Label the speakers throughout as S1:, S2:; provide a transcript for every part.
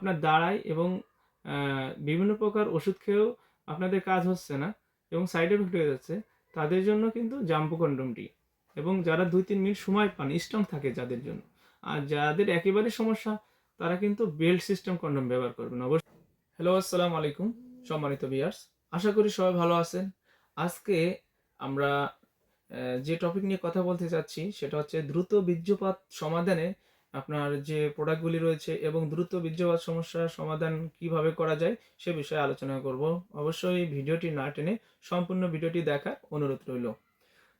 S1: আপনার দাঁড়ায় এবং বিভিন্ন প্রকার ওষুধ খেয়েও আপনাদের কাজ হচ্ছে না এবং সাইড এফেক্ট হয়ে যাচ্ছে, তাদের জন্য কিন্তু জাম্বু কন্ডমটি এবং যারা দুই তিন মিনিট সময় পান স্ট্রং থাকে যাদের জন্য। আর যাদের একেবারে সমস্যা, তারা কিন্তু বেল্ট সিস্টেম কন্ডম ব্যবহার করবেন। অবশ্যই। হ্যালো আসসালামু আলাইকুম, সম্মানিত বিয়ার্স আশা করি সবাই ভালো আছেন। আজকে আমরা যে টপিক নিয়ে কথা বলতে চাচ্ছি, সেটা হচ্ছে দ্রুত বীর্যপাত সমাধানে আপনার যে প্রোডাক্টগুলি রয়েছে এবং দ্রুত বীর্যপাত সমস্যার সমাধান কীভাবে করা যায় সে বিষয়ে আলোচনা করব। অবশ্যই ভিডিওটি না টেনে সম্পূর্ণ ভিডিওটি দেখার অনুরোধ রইল।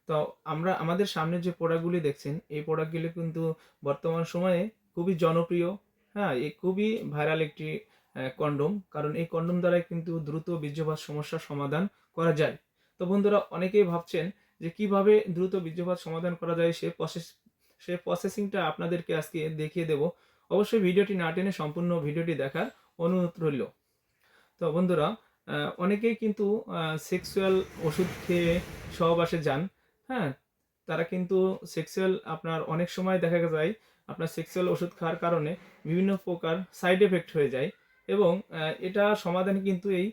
S1: তো আমরা আমাদের সামনে যে প্রোডাক্টগুলি দেখছেন, এই প্রোডাক্টগুলি কিন্তু বর্তমান সময়ে খুবই জনপ্রিয়। হ্যাঁ এই খুবই ভাইরাল একটি কন্ডম কারণ এই কন্ডম দ্বারাই কিন্তু দ্রুত বীর্যপাত সমস্যার সমাধান করা যায়। তো বন্ধুরা, অনেকেই ভাবছেন যে কীভাবে দ্রুত বীর্যপাত সমাধান করা যায় সে প্রসেস সে প্রসেসিংটা আপনাদেরকে আজকে দেখিয়ে দেব। অবশ্যই ভিডিওটি না টেনে সম্পূর্ণ ভিডিওটি দেখার অনুরোধ রইল। তো বন্ধুরা অনেকেই কিন্তু সেক্সুয়াল ওষুধ খেয়ে সহবাসে যান হ্যাঁ? তারা কিন্তু সেক্সুয়াল আপনার অনেক সময় দেখা যায়, আপনার সেক্সুয়াল ওষুধ খাওয়ার কারণে বিভিন্ন প্রকার সাইড এফেক্ট হয়ে যায় এবং এটা সমাধান কিন্তু এই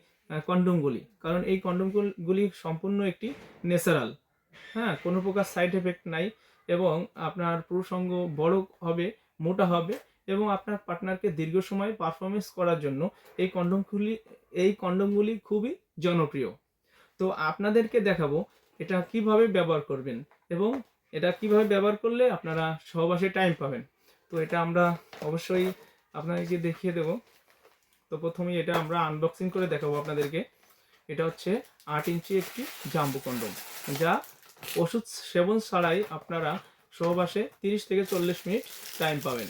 S1: কন্ডমগুলি কারণ এই কন্ডমগুলি সম্পূর্ণ একটি ন্যাচারাল হ্যাঁ? কোনো প্রকার সাইড এফেক্ট নাই। এবং আপনার প্রসঙ্গ বড় হবে, মোটা হবে এবং আপনার পার্টনারকে দীর্ঘ সময় পারফরমেন্স করার জন্য এই কন্ডমগুলি এই কন্ডমগুলি খুবই জনপ্রিয়। তো আপনাদেরকে দেখাবো এটা কীভাবে ব্যবহার করবেন এবং এটা কীভাবে ব্যবহার করলে আপনারা সহবাসে টাইম পাবেন। তো এটা আমরা অবশ্যই আপনাদেরকে দেখিয়ে দেব। তো প্রথমেই এটা আমরা আনবক্সিং করে দেখাবো আপনাদেরকে। এটা হচ্ছে আট ইঞ্চি একটি জাম্বু কন্ডম, যা ওষুধ সেবন ছাড়াই আপনারা সহবাসে তিরিশ থেকে চল্লিশ মিনিট টাইম পাবেন।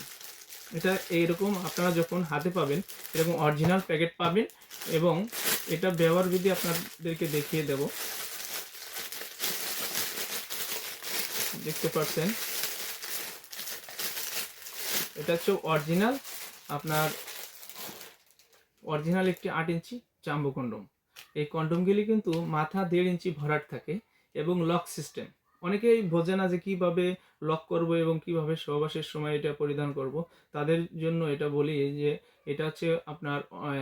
S1: এটা এইরকম আপনারা যখন হাতে পাবেন, এরকম অরিজিনাল প্যাকেট পাবেন এবং এটা ব্যবহার বিধি আপনাদেরকে দেখিয়ে দেব। দেখতে পাচ্ছেন? এটা হচ্ছে অরিজিনাল, আপনার অরিজিনাল একটি আট ইঞ্চি জাম্বু কন্ডম এই কন্ডমগুলি কিন্তু মাথা দেড় ইঞ্চি ভরাট থাকে। এবং লক সিস্টেম অনেকেই বোঝে না যে কীভাবে লক করব এবং কীভাবে সহবাসের সময় এটা পরিধান করব। তাদের জন্য এটা বলি যে, এটা হচ্ছে আপনার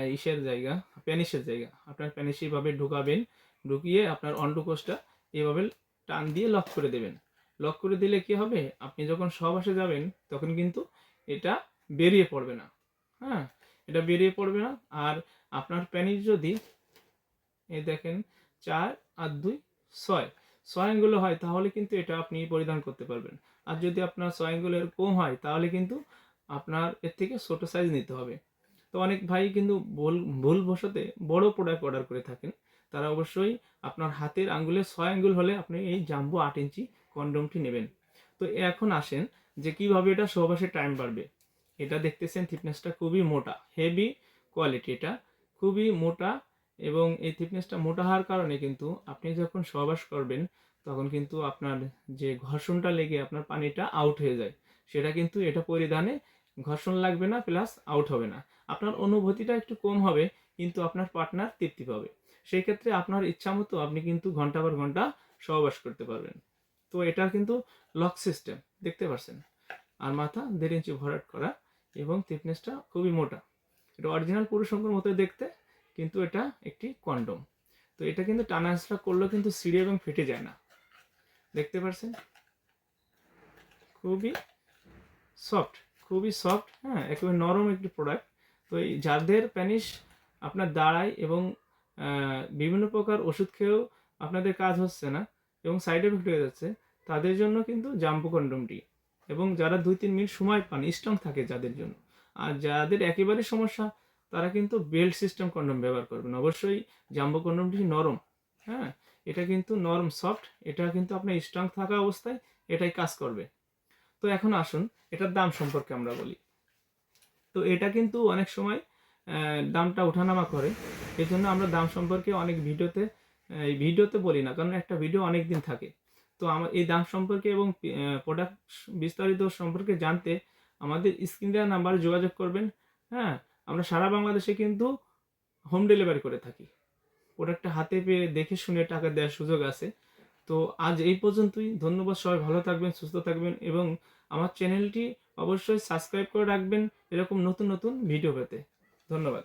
S1: ইসের জায়গা, প্যানিসের জায়গা। আপনার প্যানিস এইভাবে ঢুকাবেন, ঢুকিয়ে আপনার অন্ডকোষটা এভাবে টান দিয়ে লক করে দেবেন। লক করে দিলে কি হবে? আপনি যখন সহবাসে যাবেন, তখন কিন্তু এটা বেরিয়ে পড়বে না। হ্যাঁ এটা বেরিয়ে পড়বে না। আর আপনার প্যানিস যদি, এই দেখেন, চার আর দুই ছয় ছয় আঙ্গুলো হয় তাহলে কিন্তু এটা আপনি পরিধান করতে পারবেন। আর যদি আপনার ছয় আঙ্গুলের কম হয় তাহলে কিন্তু আপনার এর থেকে ছোট সাইজ নিতে হবে। তো অনেক ভাই কিন্তু ভুল ভুল বসতে বড় প্রোডাক্ট অর্ডার করে থাকেন। তারা অবশ্যই আপনার হাতের আঙ্গুলের ছয় আঙ্গুল হলে আপনি এই জাম্বো আট ইঞ্চি কন্ডমটি নেবেন। তো এখন আসেন যে কীভাবে এটা সহবাসে টাইম বাড়বে। এটা দেখতেছেন থিকনেসটা খুবই মোটা হেভি কোয়ালিটি এটা। খুবই মোটা এবং এই থিকনেসটা মোটা হওয়ার কারণে কিন্তু আপনি যখন সহবাস করবেন, তখন কিন্তু আপনার যে ঘর্ষণটা লেগে আপনার পানিটা আউট হয়ে যায়। সেটা কিন্তু এটা পরিধানে ঘর্ষণ লাগবে না প্লাস আউট হবে না। আপনার অনুভূতিটা একটু কম হবে, কিন্তু আপনার পার্টনার তৃপ্তি পাবে। সেই ক্ষেত্রে আপনার ইচ্ছা মতো আপনি কিন্তু ঘণ্টা পর ঘণ্টা সহবাস করতে পারবেন। তো এটা কিন্তু লক সিস্টেম দেখতে পাচ্ছেন আর মাথা দেড় ইঞ্চি ভরাট করা এবং থিকনেসটা খুবই মোটা। এটা অরিজিনাল পুরুষঙ্গর মতো দেখতে। কিন্তু এটা একটি কন্ডম। তো এটা কিন্তু টানা হেঁচড়া করলেও কিন্তু সিঁড়ে এবং ফেটে যায় না। দেখতে পাচ্ছেন খুবই সফট খুবই সফট হ্যাঁ একেবারে নরম একটি প্রোডাক্ট তো এই যাদের প্যানিস আপনার দাঁড়ায় এবং বিভিন্ন প্রকার ওষুধ খেয়েও আপনাদের কাজ হচ্ছে না এবং সাইড এফেক্ট হয়ে যাচ্ছে, তাদের জন্য কিন্তু জাম্পু কন্ডমটি এবং যারা দুই তিন মিনিট সময় পান স্ট্রং থাকে যাদের জন্য। আর যাদের একেবারে সমস্যা তারা কিন্তু বেল্ট সিস্টেম কন্ডম ব্যবহার করবেন অবশ্যই জাম্বো কন্ডমটি নরম হ্যাঁ? এটা কিন্তু নরম, সফট, এটা কিন্তু আপনার স্ট্রং থাকা অবস্থায় এটাই কাজ করবে। তো এখন আসুন, এটার দাম সম্পর্কে আমরা বলি। তো এটা কিন্তু অনেক সময় দামটা ওঠানামা করে। এই জন্য আমরা দাম সম্পর্কে অনেক ভিডিওতে, এই ভিডিওতে বলি না, কারণ একটা ভিডিও অনেক দিন থাকে। তো আমার এই দাম সম্পর্কে এবং প্রোডাক্ট বিস্তারিত সম্পর্কে জানতে আমাদের স্ক্রিন দেওয়া নাম্বারে যোগাযোগ করবেন হ্যাঁ? আমরা সারা বাংলাদেশে কিন্তু হোম ডেলিভারি করে থাকি। প্রোডাক্টটা হাতে পেয়ে দেখে শুনে টাকা দেওয়ার সুযোগ আছে। তো আজ এই পর্যন্তই। ধন্যবাদ সবাই, ভালো থাকবেন, সুস্থ থাকবেন এবং আমার চ্যানেলটি অবশ্যই সাবস্ক্রাইব করে রাখবেন এরকম নতুন নতুন ভিডিও পেতে। ধন্যবাদ।